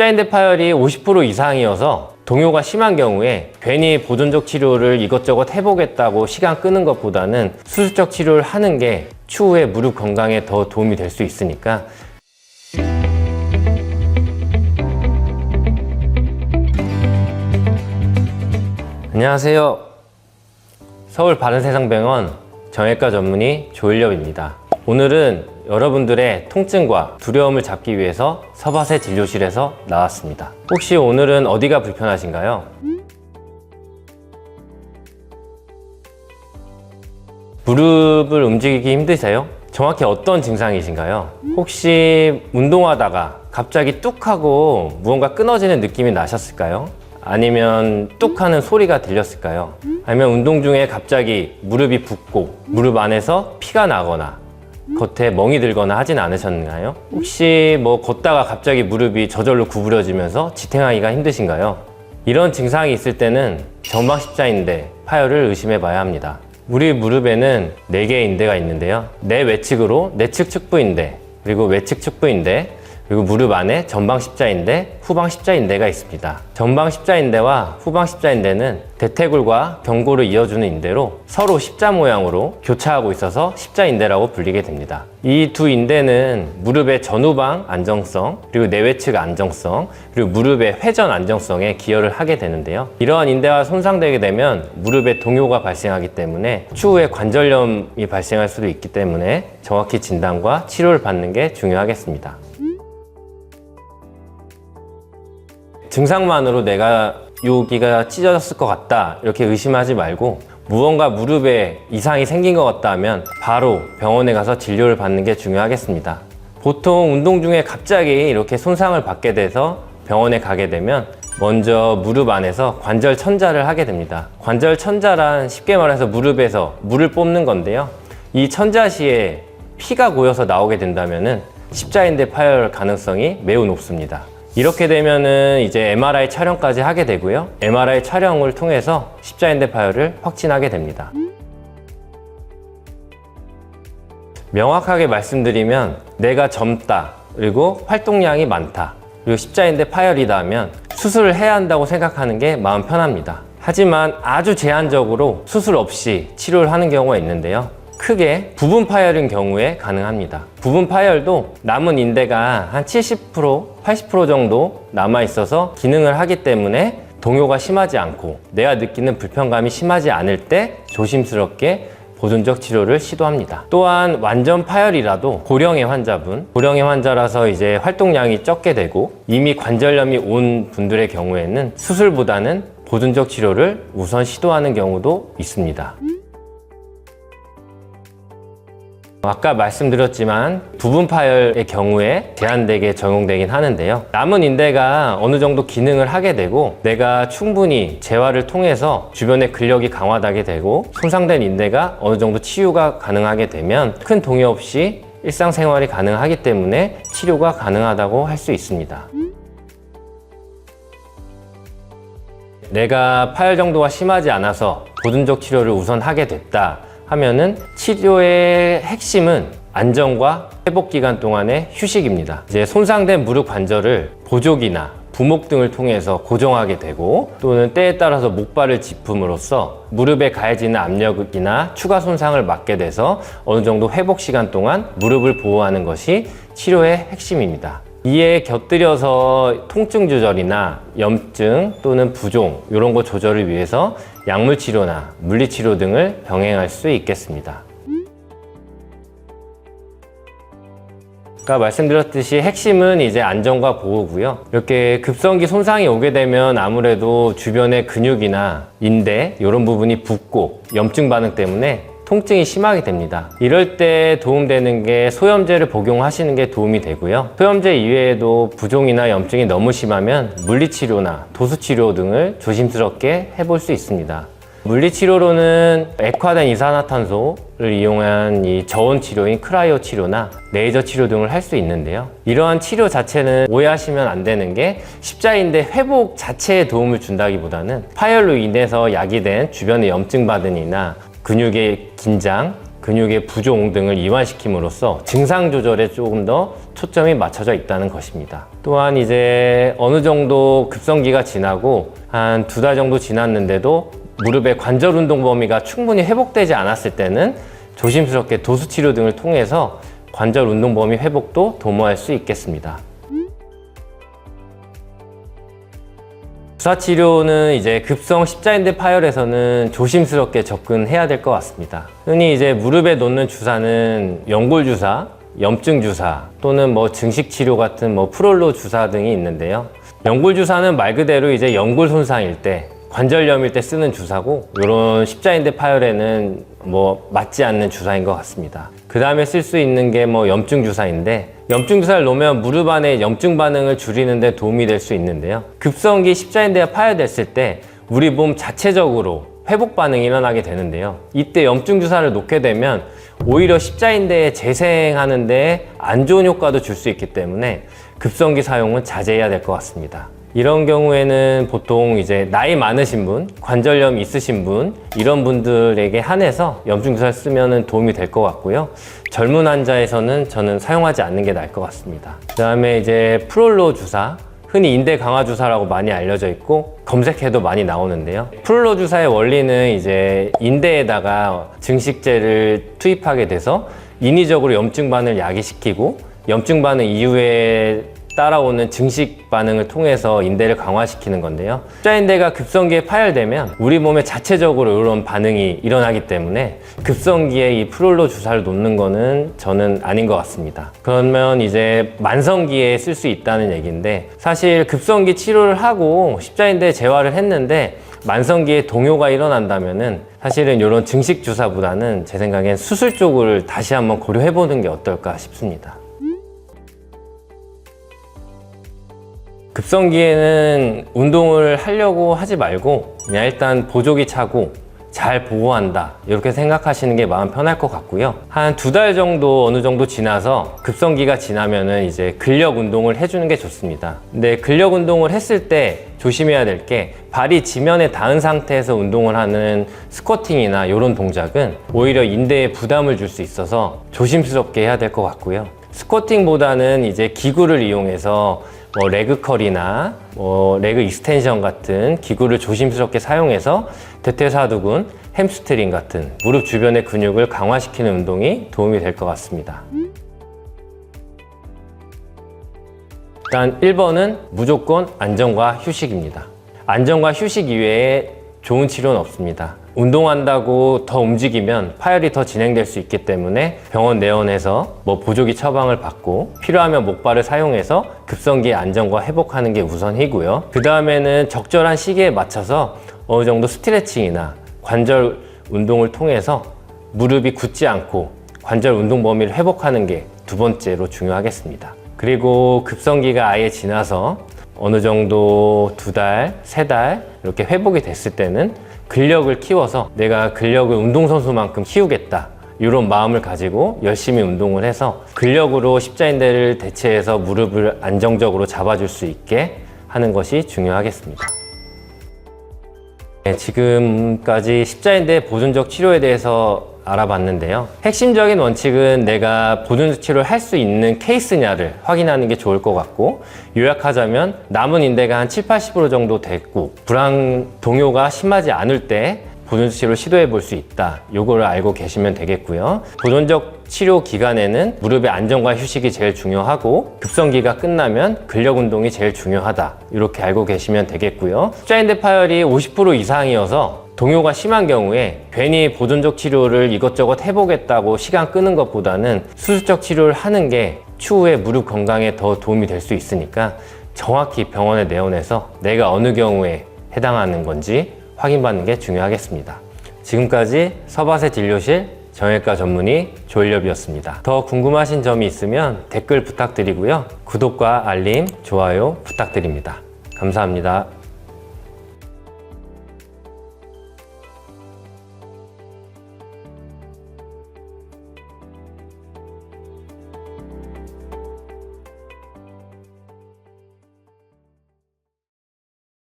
십자인대 파열이 50% 이상이어서 동요가 심한 경우에 괜히 보존적 치료를 이것저것 해보겠다고 시간 끄는 것보다는 수술적 치료를 하는 게 추후에 무릎 건강에 더 도움이 될 수 있으니까 안녕하세요. 서울 바른세상병원 정형외과 전문의 조일렵입니다. 오늘은 여러분들의 통증과 두려움을 잡기 위해서 서바세 진료실에서 나왔습니다. 혹시 오늘은 어디가 불편하신가요? 무릎을 움직이기 힘드세요? 정확히 어떤 증상이신가요? 혹시 운동하다가 갑자기 뚝 하고 무언가 끊어지는 느낌이 나셨을까요? 아니면 뚝 하는 소리가 들렸을까요? 아니면 운동 중에 갑자기 무릎이 붓고 무릎 안에서 피가 나거나 겉에 멍이 들거나 하진 않으셨나요? 혹시 뭐 걷다가 갑자기 무릎이 저절로 구부려지면서 지탱하기가 힘드신가요? 이런 증상이 있을 때는 전방십자인대 파열을 의심해 봐야 합니다. 우리 무릎에는 4개의 인대가 있는데요. 내 외측으로 내측 측부인대, 그리고 외측 측부인대, 그리고 무릎 안에 전방 십자인대, 후방 십자인대가 있습니다. 전방 십자인대와 후방 십자인대는 대퇴골과 경골을 이어주는 인대로 서로 십자 모양으로 교차하고 있어서 십자인대라고 불리게 됩니다. 이 두 인대는 무릎의 전후방 안정성, 그리고 내외측 안정성, 그리고 무릎의 회전 안정성에 기여를 하게 되는데요. 이러한 인대가 손상되게 되면 무릎에 동요가 발생하기 때문에 추후에 관절염이 발생할 수도 있기 때문에 정확히 진단과 치료를 받는 게 중요하겠습니다. 증상만으로 내가 여기가 찢어졌을 것 같다 이렇게 의심하지 말고 무언가 무릎에 이상이 생긴 것 같다 하면 바로 병원에 가서 진료를 받는 게 중요하겠습니다. 보통 운동 중에 갑자기 이렇게 손상을 받게 돼서 병원에 가게 되면 먼저 무릎 안에서 관절 천자를 하게 됩니다. 관절 천자란 쉽게 말해서 무릎에서 물을 뽑는 건데요. 이 천자시에 피가 고여서 나오게 된다면은 십자인대 파열 가능성이 매우 높습니다. 이렇게 되면은 이제 MRI 촬영까지 하게 되고요. MRI 촬영을 통해서 십자인대 파열을 확진하게 됩니다. 명확하게 말씀드리면 내가 젊다 그리고 활동량이 많다 그리고 십자인대 파열이다 하면 수술을 해야 한다고 생각하는 게 마음 편합니다. 하지만 아주 제한적으로 수술 없이 치료를 하는 경우가 있는데요. 크게 부분 파열인 경우에 가능합니다. 부분 파열도 남은 인대가 한 70%, 80% 정도 남아 있어서 기능을 하기 때문에 동요가 심하지 않고 내가 느끼는 불편감이 심하지 않을 때 조심스럽게 보존적 치료를 시도합니다. 또한 완전 파열이라도 고령의 환자분, 고령의 환자라서 이제 활동량이 적게 되고 이미 관절염이 온 분들의 경우에는 수술보다는 보존적 치료를 우선 시도하는 경우도 있습니다. 아까 말씀드렸지만 부분 파열의 경우에 제한되게 적용되긴 하는데요. 남은 인대가 어느 정도 기능을 하게 되고 내가 충분히 재활을 통해서 주변의 근력이 강화되게 되고 손상된 인대가 어느 정도 치유가 가능하게 되면 큰 동요 없이 일상생활이 가능하기 때문에 치료가 가능하다고 할 수 있습니다. 내가 파열 정도가 심하지 않아서 보존적 치료를 우선 하게 됐다 하면은 치료의 핵심은 안정과 회복 기간 동안의 휴식입니다. 이제 손상된 무릎 관절을 보조기나 부목 등을 통해서 고정하게 되고 또는 때에 따라서 목발을 짚음으로써 무릎에 가해지는 압력이나 추가 손상을 막게 돼서 어느 정도 회복 시간 동안 무릎을 보호하는 것이 치료의 핵심입니다. 이에 곁들여서 통증 조절이나 염증 또는 부종 이런 거 조절을 위해서 약물 치료나 물리 치료 등을 병행할 수 있겠습니다. 아까 말씀드렸듯이 핵심은 이제 안정과 보호고요. 이렇게 급성기 손상이 오게 되면 아무래도 주변의 근육이나 인대 이런 부분이 붓고 염증 반응 때문에 통증이 심하게 됩니다. 이럴 때 도움되는 게 소염제를 복용하시는 게 도움이 되고요. 소염제 이외에도 부종이나 염증이 너무 심하면 물리치료나 도수치료 등을 조심스럽게 해볼 수 있습니다. 물리치료로는 액화된 이산화탄소를 이용한 이 저온 치료인 크라이오 치료나 레이저 치료 등을 할 수 있는데요. 이러한 치료 자체는 오해하시면 안 되는 게 십자인대 회복 자체에 도움을 준다기보다는 파열로 인해서 야기된 주변의 염증 반응이나 근육의 긴장 근육의 부종 등을 이완시킴으로써 증상 조절에 조금 더 초점이 맞춰져 있다는 것입니다. 또한 이제 어느 정도 급성기가 지나고 한 두 달 정도 지났는데도 무릎의 관절 운동 범위가 충분히 회복되지 않았을 때는 조심스럽게 도수 치료 등을 통해서 관절 운동 범위 회복도 도모할 수 있겠습니다. 주사 치료는 이제 급성 십자인대 파열에서는 조심스럽게 접근해야 될 것 같습니다. 흔히 이제 무릎에 놓는 주사는 연골 주사, 염증 주사 또는 뭐 증식 치료 같은 뭐 프롤로 주사 등이 있는데요. 연골 주사는 말 그대로 이제 연골 손상일 때 관절염일 때 쓰는 주사고 이런 십자인대 파열에는 뭐 맞지 않는 주사인 것 같습니다. 그 다음에 쓸 수 있는 게 뭐 염증 주사인데 염증 주사를 놓으면 무릎 안에 염증 반응을 줄이는 데 도움이 될 수 있는데요. 급성기 십자인대가 파열됐을 때 우리 몸 자체적으로 회복 반응이 일어나게 되는데요. 이때 염증 주사를 놓게 되면 오히려 십자인대에 재생하는데 안 좋은 효과도 줄 수 있기 때문에 급성기 사용은 자제해야 될 것 같습니다. 이런 경우에는 보통 이제 나이 많으신 분, 관절염 있으신 분, 이런 분들에게 한해서 염증 주사를 쓰면 도움이 될 것 같고요. 젊은 환자에서는 저는 사용하지 않는 게 나을 것 같습니다. 그 다음에 이제 프롤로 주사, 흔히 인대 강화 주사라고 많이 알려져 있고 검색해도 많이 나오는데요. 프롤로 주사의 원리는 이제 인대에다가 증식제를 투입하게 돼서 인위적으로 염증 반응을 야기시키고 염증 반응 이후에 따라오는 증식 반응을 통해서 인대를 강화시키는 건데요. 십자인대가 급성기에 파열되면 우리 몸에 자체적으로 이런 반응이 일어나기 때문에 급성기에 이 프롤로 주사를 놓는 거는 저는 아닌 것 같습니다. 그러면 이제 만성기에 쓸 수 있다는 얘기인데 사실 급성기 치료를 하고 십자인대 재활을 했는데 만성기에 동요가 일어난다면은 사실은 이런 증식 주사보다는 제 생각엔 수술 쪽을 다시 한번 고려해 보는 게 어떨까 싶습니다. 급성기에는 운동을 하려고 하지 말고 그냥 일단 보조기 차고 잘 보호한다. 이렇게 생각하시는 게 마음 편할 것 같고요. 한 두 달 정도 어느 정도 지나서 급성기가 지나면은 이제 근력 운동을 해주는 게 좋습니다. 근데 근력 운동을 했을 때 조심해야 될 게 발이 지면에 닿은 상태에서 운동을 하는 스쿼팅이나 이런 동작은 오히려 인대에 부담을 줄 수 있어서 조심스럽게 해야 될 것 같고요. 스쿼팅보다는 이제 기구를 이용해서 뭐 레그 컬이나 뭐 레그 익스텐션 같은 기구를 조심스럽게 사용해서 대퇴사두근, 햄스트링 같은 무릎 주변의 근육을 강화시키는 운동이 도움이 될 것 같습니다. 일단 1번은 무조건 안정과 휴식입니다. 안정과 휴식 이외에 좋은 치료는 없습니다. 운동한다고 더 움직이면 파열이 더 진행될 수 있기 때문에 병원 내원해서 뭐 보조기 처방을 받고 필요하면 목발을 사용해서 급성기의 안정과 회복하는 게 우선이고요. 그 다음에는 적절한 시기에 맞춰서 어느 정도 스트레칭이나 관절 운동을 통해서 무릎이 굳지 않고 관절 운동 범위를 회복하는 게 두 번째로 중요하겠습니다. 그리고 급성기가 아예 지나서 어느 정도 두 달, 세 달 이렇게 회복이 됐을 때는 근력을 키워서 내가 근력을 운동선수만큼 키우겠다. 이런 마음을 가지고 열심히 운동을 해서 근력으로 십자인대를 대체해서 무릎을 안정적으로 잡아줄 수 있게 하는 것이 중요하겠습니다. 네, 지금까지 십자인대 보존적 치료에 대해서 알아봤는데요. 핵심적인 원칙은 내가 보존적 치료를 할 수 있는 케이스냐를 확인하는 게 좋을 것 같고 요약하자면 남은 인대가 한 7, 80% 정도 됐고 불안 동요가 심하지 않을 때 보존적 치료를 시도해 볼 수 있다. 요거를 알고 계시면 되겠고요. 보존적 치료 기간에는 무릎의 안정과 휴식이 제일 중요하고 급성기가 끝나면 근력 운동이 제일 중요하다. 이렇게 알고 계시면 되겠고요. 십자인대 파열이 50% 이상이어서 동요가 심한 경우에 괜히 보존적 치료를 이것저것 해보겠다고 시간 끄는 것보다는 수술적 치료를 하는 게 추후에 무릎 건강에 더 도움이 될 수 있으니까 정확히 병원에 내원해서 내가 어느 경우에 해당하는 건지 확인받는 게 중요하겠습니다. 지금까지 서바세 진료실 정형외과 전문의 조일렵이었습니다. 더 궁금하신 점이 있으면 댓글 부탁드리고요. 구독과 알림, 좋아요 부탁드립니다. 감사합니다.